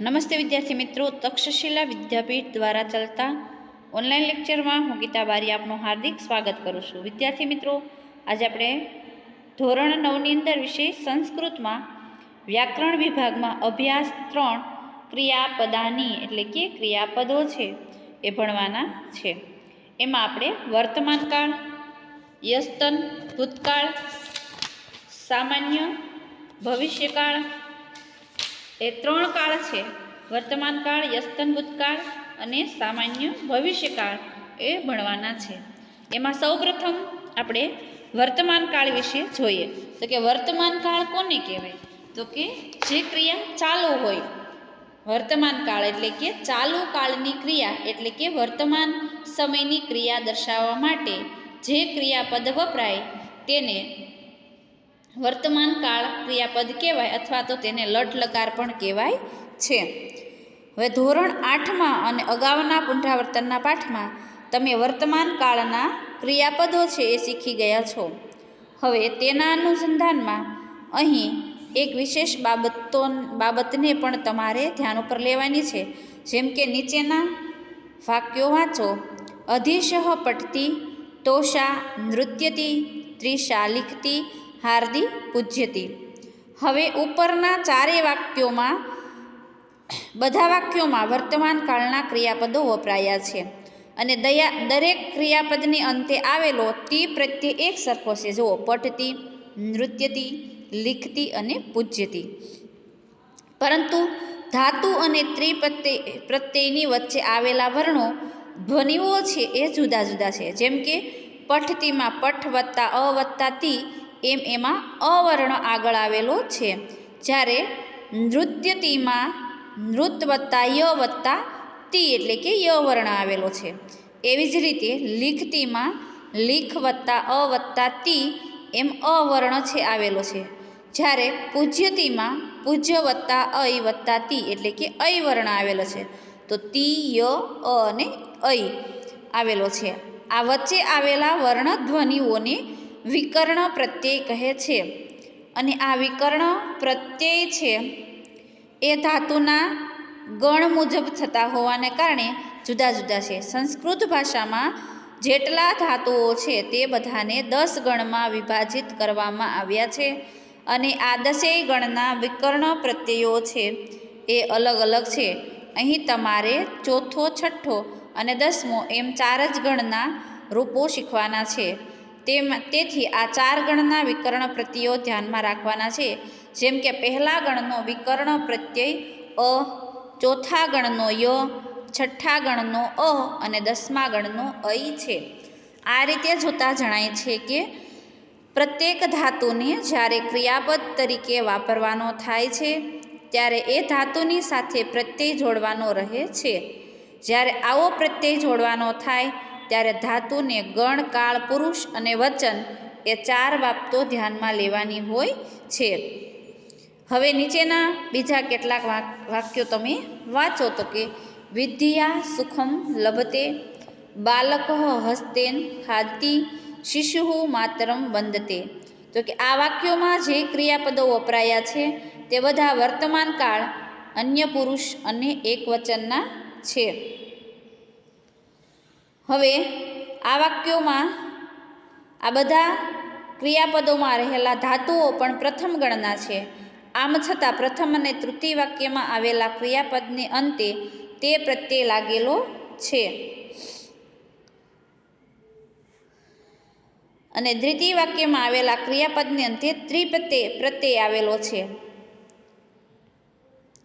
નમસ્તે વિદ્યાર્થી મિત્રો, તક્ષશિલા વિદ્યાપીઠ દ્વારા ચાલતા ઓનલાઈન લેક્ચરમાં હું ગીતા બારી આપનું હાર્દિક સ્વાગત કરું છું. વિદ્યાર્થી મિત્રો, આજે આપણે ધોરણ નવની અંદર વિષય સંસ્કૃતમાં વ્યાકરણ વિભાગમાં અભ્યાસ ત્રણ ક્રિયાપદાની એટલે કે ક્રિયાપદો છે એ ભણવાના છે. એમાં આપણે વર્તમાનકાળ યસ્તન, ભૂતકાળ, સામાન્ય, ભવિષ્યકાળ એ ત્રણ કાળ છે. વર્તમાન કાળ, યસ્તન ભૂતકાળ અને સામાન્ય ભવિષ્યકાળ એ ભણવાના છે. એમાં સૌપ્રથમ આપણે વર્તમાન કાળ વિશે જોઈએ. તો કે વર્તમાન કાળ કોને કહેવાય? તો કે જે ક્રિયા ચાલુ હોય. વર્તમાન કાળ એટલે કે ચાલુ કાળની ક્રિયા એટલે કે વર્તમાન સમયની ક્રિયા દર્શાવવા માટે જે ક્રિયાપદ વપરાય તેને વર્તમાન કાળ ક્રિયાપદ કહેવાય અથવા તો તેને લટલકાર પણ કહેવાય છે. હવે ધોરણ આઠમાં અને અગાઉના પુનરાવર્તનના પાઠમાં તમે વર્તમાન કાળના ક્રિયાપદો છે એ શીખી ગયા છો. હવે તેના અનુસંધાનમાં અહીં એક વિશેષ બાબતો બાબતને પણ તમારે ધ્યાન ઉપર લેવાની છે. જેમ કે નીચેના વાક્યો વાંચો. અધિશહ પટતી, તોષા, નૃત્યતી, ત્રિષા, લિખતી હાર્દી પૂજ્યતી. હવે ઉપરના ચારેય વાક્યોમાં, બધા વાક્યોમાં વર્તમાન કાળના ક્રિયાપદો વપરાયા છે અને દયા, દરેક ક્રિયાપદની અંતે આવેલો તી પ્રત્યે એક સરખો છે. જુઓ, પઠતી, નૃત્યતી, લિખતી અને પૂજ્યતી. પરંતુ ધાતુ અને ત્રિપ્રત્યય પ્રત્યયની વચ્ચે આવેલા વર્ણો ધ્વનિઓ છે એ જુદા જુદા છે. જેમ કે, પઠતીમાં પઠ વત્તા અ વત્તા તી એમ એમાં અવર્ણ આગળ આવેલો છે. જ્યારે નૃત્યતિમાં નૃત વત્તા ય વત્તા તી એટલે કે ય વર્ણ આવેલો છે. એવી જ રીતે લીખતીમાં લિખ વત્તા અ વત્તા તી એમ અવર્ણ છે આવેલો છે. જ્યારે પૂજ્યતીમાં પૂજ્ય વત્તા અય વત્તા તી એટલે કે અય વર્ણ આવેલો છે. તો તી, ય, અ અને અય આવેલો છે. આ વચ્ચે આવેલા વર્ણ ધ્વનિઓને વિકર્ણ પ્રત્યય કહે છે. અને આ વિકર્ણ પ્રત્યય છે એ ધાતુના ગણ મુજબ થતા હોવાને કારણે જુદા જુદા છે. સંસ્કૃત ભાષામાં જેટલા ધાતુઓ છે તે બધાને દસ ગણમાં વિભાજિત કરવામાં આવ્યા છે. અને આ દસેય ગણના વિકર્ણ પ્રત્યયો છે એ અલગ અલગ છે. અહીં તમારે ચોથો, છઠ્ઠો અને દસમો એમ ચાર જ ગણના રૂપો શીખવાના છે. તેમ તેથી આ ચાર ગણના વિકર્ણ પ્રત્યયો ધ્યાનમાં રાખવાના છે. જેમ કે પહેલા ગણનો વિકર્ણ પ્રત્યય અ, ચોથા ગણનો ય, છઠ્ઠા ગણનો અ અને દસમા ગણનો અય છે. આ રીતે જોતાં જણાય છે કે પ્રત્યેક ધાતુને જ્યારે ક્રિયાપદ તરીકે વાપરવાનો થાય છે, ત્યારે એ ધાતુની સાથે પ્રત્યય જોડવાનો રહે છે. જ્યારે આવો પ્રત્યય જોડવાનો થાય ત્યારે ધાતુને ગણ, કાળ, પુરુષ અને વચન એ ચાર બાબતો ધ્યાનમાં લેવાની હોય છે. હવે નીચેના બીજા કેટલાક વાક્યો તમે વાંચો તો કે વિદ્યા સુખમ લભતે, બાલક હસ્તેન ખાતી શિશુ માતરમ વંદતે. તો કે આ વાક્યોમાં જે ક્રિયાપદો વપરાયા છે તે બધા વર્તમાન કાળ, અન્ય પુરુષ અને એક વચનના છે. હવે આ વાક્યોમાં આ બધા ક્રિયાપદોમાં રહેલા ધાતુઓ પણ પ્રથમ ગણના છે. આમ છતાં પ્રથમ અને તૃતીય વાક્યમાં આવેલા ક્રિયાપદને અંતે તે પ્રત્યે લાગેલો છે. અને દ્વિતીય વાક્યમાં આવેલા ક્રિયાપદને અંતે ત્રિપ્રત્યય પ્રત્યય આવેલો છે.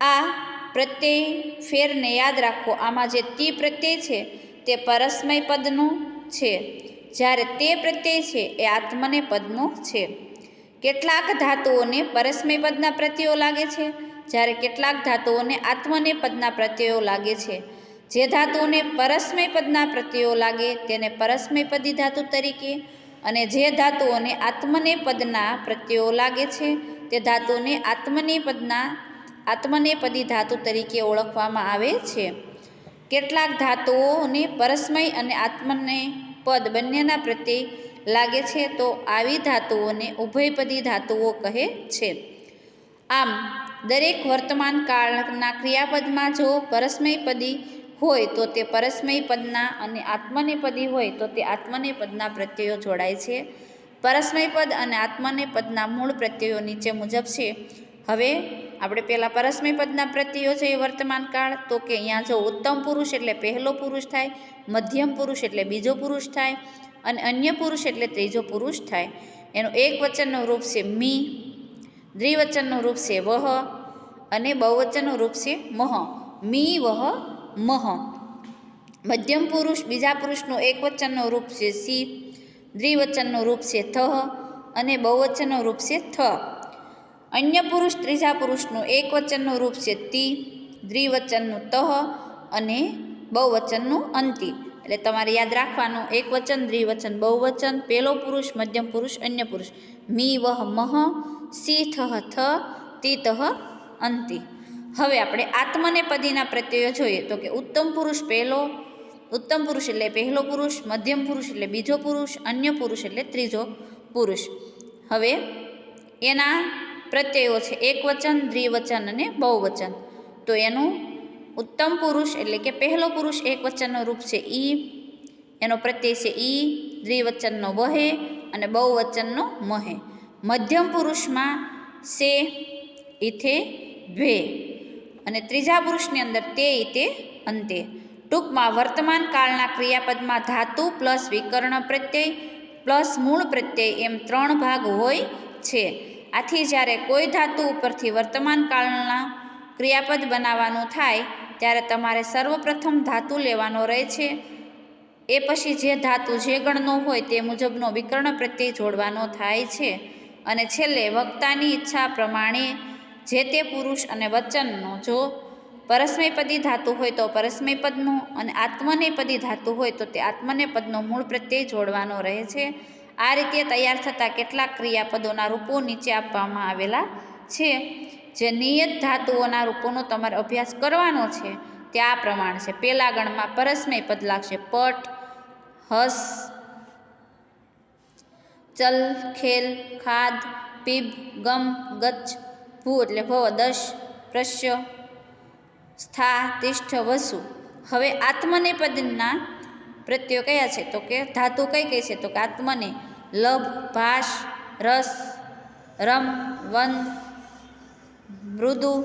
આ પ્રત્યય ફેરને યાદ રાખો. આમાં જે તી પ્રત્યય છે તે પરસ્મય પદનું છે. જ્યારે તે પ્રત્યય છે, એ આત્મને પદનો છે. કેટલાક ધાતુઓને પરસ્મય પદના પ્રત્યયો લાગે છે. જ્યારે કેટલાક ધાતુઓને આત્મને પદના પ્રત્યયો લાગે છે. જે ધાતુઓને પરસ્મય પદના પ્રત્યયો લાગે, તેને પરસ્મય પદી ધાતુ તરીકે અને જે ધાતુઓને આત્મને પદના પ્રત્યયો લાગે છે, તે ધાતુને આત્મને પદના, આત્મને પદી ધાતુ તરીકે ઓળખવામાં આવે છે. કેટલાક ધાતુઓને પરસ્મય અને આત્મને પદ બંનેના પ્રત્યે લાગે છે તો આવી ધાતુઓને ઉભયપદી ધાતુઓ કહે છે. આમ, દરેક વર્તમાન કાળના ક્રિયાપદમાં જો પરસ્મયપદી હોય તો તે પરસ્મયપદના અને આત્મનેપદી હોય તો તે આત્મનેપદના પ્રત્યયો જોડાય છે. પરસ્મયપદ અને આત્મનેપદના મૂળ પ્રત્યયો નીચે મુજબ છે. હવે આપણે પહેલાં પરસ્મયપદના પ્રત્યયો છે વર્તમાન કાળ. તો કે અહીંયા જો ઉત્તમ પુરુષ એટલે પહેલો પુરુષ થાય, મધ્યમ પુરુષ એટલે બીજો પુરુષ થાય, અને અન્ય પુરુષ એટલે ત્રીજો પુરુષ થાય. એનું એક વચનનું રૂપ છે મી, દ્વિવચનનું રૂપ છે વહ, અને બહુવચનનું રૂપ છે મહ. મી, વહ, મહ. મધ્યમ પુરુષ, બીજા પુરુષનું એક વચનનું રૂપ છે સી, દ્વિવચનનું રૂપ છે થહ અને બહુવચનનું રૂપ છે થ. અન્ય પુરુષ ત્રીજા પુરુષનું એક વચનનું રૂપ છે તી, દ્વિવચનનું તહ અને બહુવચનનું અંતિ. એટલે તમારે યાદ રાખવાનું, એક વચન, દ્વિવચન, બહુવચન પહેલો પુરુષ, મધ્યમ પુરુષ, અન્ય પુરુષ. મી, વહ, મહ, સી થહ થ, તી, તહ, અંતિ. હવે આપણે આત્મને પદીના પ્રત્યયો જોઈએ તો કે ઉત્તમ પુરુષ પહેલો ઉત્તમ પુરુષ એટલે પહેલો પુરુષ, મધ્યમ પુરુષ એટલે બીજો પુરુષ, અન્ય પુરુષ એટલે ત્રીજો પુરુષ. હવે એના પ્રત્યયો છે. એકવચન દ્વિવચન અને બહુવચન. તો એનું ઉત્તમ પુરુષ એટલે કે પહેલો પુરુષ એકવચનનો રૂપ છે ઈ. એનો પ્રત્યય છે ઈ, દ્વિવચનનો વહે અને બહુવચનનો મહે. મધ્યમ પુરુષમાં સે, ઇથે દ્વે અને ત્રીજા પુરુષની અંદર તે ઇતે અંતે. ટૂંકમાં વર્તમાન કાળના ક્રિયાપદમાં ધાતુ પ્લસ વિકર્ણ પ્રત્યય પ્લસ મૂળ પ્રત્યય એમ ત્રણ ભાગ હોય છે. આથી જ્યારે કોઈ ધાતુ ઉપરથી વર્તમાન કાળના ક્રિયાપદ બનાવવાનું થાય, ત્યારે તમારે સર્વપ્રથમ ધાતુ લેવાનો રહે છે. એ પછી જે ધાતુ જે ગણનો હોય તે મુજબનો વિકર્ણ પ્રત્યય જોડવાનો થાય છે. અને છેલ્લે વક્તાની ઈચ્છા પ્રમાણે જે તે પુરુષ અને વચનનો જો પરસ્મયપદી ધાતુ હોય તો પરસ્મયપદનો અને આત્મનેપદી ધાતુ હોય તો તે આત્મનેપદનો મૂળ પ્રત્યય જોડવાનો રહે છે. આ રીતે તૈયાર થતા કેટલાક ક્રિયાપદોના રૂપો નીચે આપવામાં આવેલા છે. જે નિયત ધાતુઓના રૂપોનો તમારે અભ્યાસ કરવાનો છે તે આ પ્રમાણે છે. પહેલા ગણમાં પરસ્મય પદ લાગશે. પટ, હસ, ચલ, ખેલ, ખાદ, પીબ, ગમ, ગચ્છ, ભૂ એટલે ભવ, દશ, પ્રશ્ય, સ્થા, તિષ્ઠ, વસુ. હવે આત્મને પદના પ્રત્યો કયા છે? તો કે ધાતુ કઈ કઈ છે? તો કે આત્મને. લભ, ભાષ, રસ, રમ વન મૃદુ,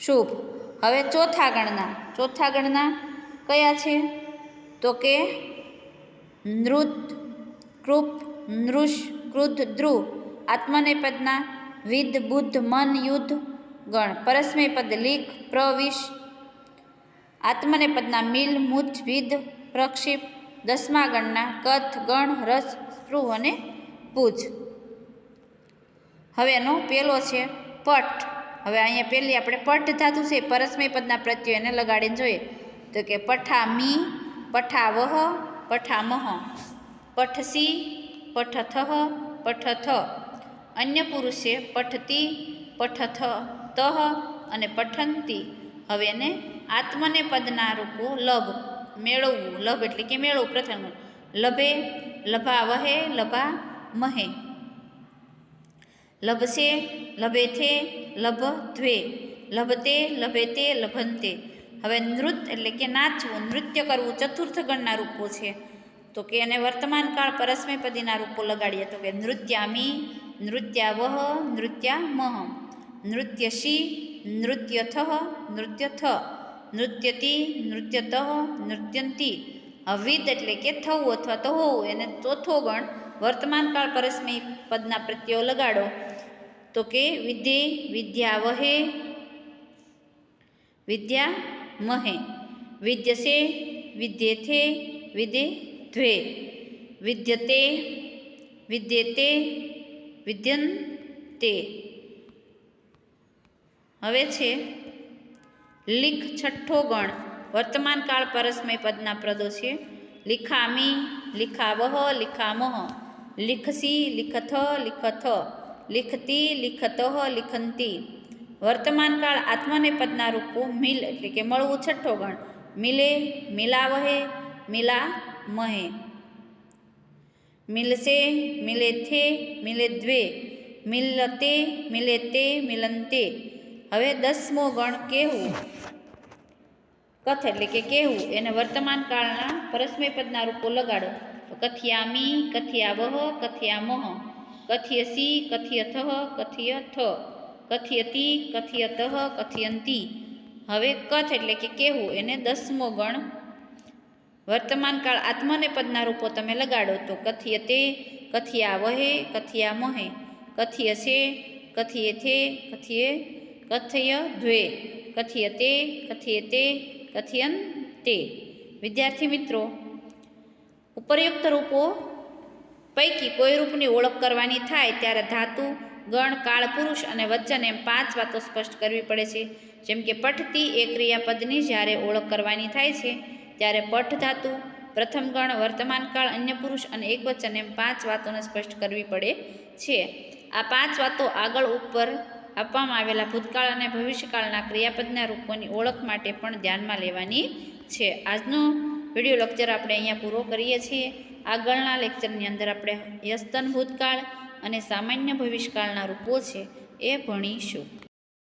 શુભ. હવે ચોથા ગણના. ચોથા ગણના કયા છે? તો કે નૃત, કૃપ નૃષ કૃધ ધ્રુવ. આત્મનેપદના વિદ, બુદ્ધ, મન, યુદ્ધ, ગણ. પરસ્મેપદ લીક, પ્રવિશ. આત્મનેપદના મિલ મુજ વિદ, પ્રક્ષિપ. દસમા ગણના કથ, ગણ, રસ, સ્પૃહ અને પૂજ હવે એનો પેલો છે પટ. હવે અહીંયા પહેલી આપણે પટ ધાતુ છે પરસ્મય પદના પ્રત્યય એને લગાડીને જોઈએ. તો કે પઠા મી પઠા વહ પઠા મહ પઠસી પઠથ પઠથ. અન્ય પુરુષ છે પઠતી પઠથ તહ અને પઠંતી. હવે એને આત્મને પદના રૂપો લભ મેળવવું, લભ એટલે કે મેળવવું પ્રથમ. લભે, લભા વહે, લભા મહે. લભસે લભેથે લભ ધ્વે. લભતે લભેતે લભંતે. હવે નૃત્ય એટલે કે નાચવું, નૃત્ય કરવું ચતુર્થ ગણના રૂપો છે. તો કે એને વર્તમાન કાળ પરસ્મયપદીના રૂપો લગાડીએ તો કે નૃત્યામી, નૃત્યાવહ, નૃત્યામહ. નૃત્યશી, નૃત્યથ નૃત્યથ. નૃત્યતી નૃત્યતઃ નૃત્યંતી. અવિદ એટલે કે થવું અથવા તો હોવું. એને ચોથો ગણ વર્તમાનકાળ પરસ્મય પદના પ્રત્યયો લગાડો. તો કે વિદ્યે વિદ્યા વહે વિદ્યા મહે વિદ્યસે, વિદ્યેથે વિદે દ્વે વિદ્યતે, વિદ્યેતે, વિદ્યંતે. હવે છે લીખ છઠ્ઠો ગણ વર્તમાન કાળ પરસ્મય પદના પ્રદો છે લિખામી, લિખાવહ, લિખામહ, લિખસી, લિખથ લિખથ, લિખતી, લિખતઃ, લિખંતી। વર્તમાન કાળ આત્મને પદના રૂપો મિલ એટલે કે મળવું છઠ્ઠો ગણ। મિલે, મિલાવહે મિલા મહે મિલસે મિલે થે મિલે દ્વે મિલતે, મિલેતે, મિલંતે। હવે દસમો ગણ કહેવું કથ એટલે કે કહેવું એને વર્તમાન કાળના પરસ્મય પદના રૂપો લગાડો. તો કથિયામી કથિયાવહ કથિયામહ કથિયસી કથિય થ. કથિયતી કથિયતઃ કથિયંતી હવે કથ એટલે કે કહેવું એને દસમો ગણ. વર્તમાન કાળ આત્મને પદના રૂપો તમે લગાડો તો કથિયતે કથિયાવહે કથિયામહે કથિયસે કથિયેથે કથિયે કથય દ્વે. કથિયતે કથિયતે તે વિદ્યાર્થી મિત્રો, ઉપરયુક્ત રૂપો પૈકી કોઈ રૂપની ઓળખ કરવાની થાય ત્યારે ધાતુ, ગણ, કાળ, પુરુષ અને વચન એમ પાંચ વાતો સ્પષ્ટ કરવી પડે છે. જેમ કે પઠતી એ ક્રિયાપદની જ્યારે ઓળખ કરવાની થાય છે, ત્યારે પઠ ધાતુ, પ્રથમ ગણ, વર્તમાન કાળ, અન્ય પુરુષ અને એક વચન એમ પાંચ વાતોને સ્પષ્ટ કરવી પડે છે. આ પાંચ વાતો આગળ ઉપર આપવામાં આવેલા ભૂતકાળ અને ભવિષ્યકાળના ક્રિયાપદના રૂપોની ઓળખ માટે પણ ધ્યાનમાં લેવાની છે. આજનો વીડિયો લેક્ચર આપણે અહીંયા પૂરો કરીએ છીએ. આગળના લેક્ચરની અંદર આપણે યસ્તન ભૂતકાળ અને સામાન્ય ભવિષ્યકાળના રૂપો છે એ ભણીશું.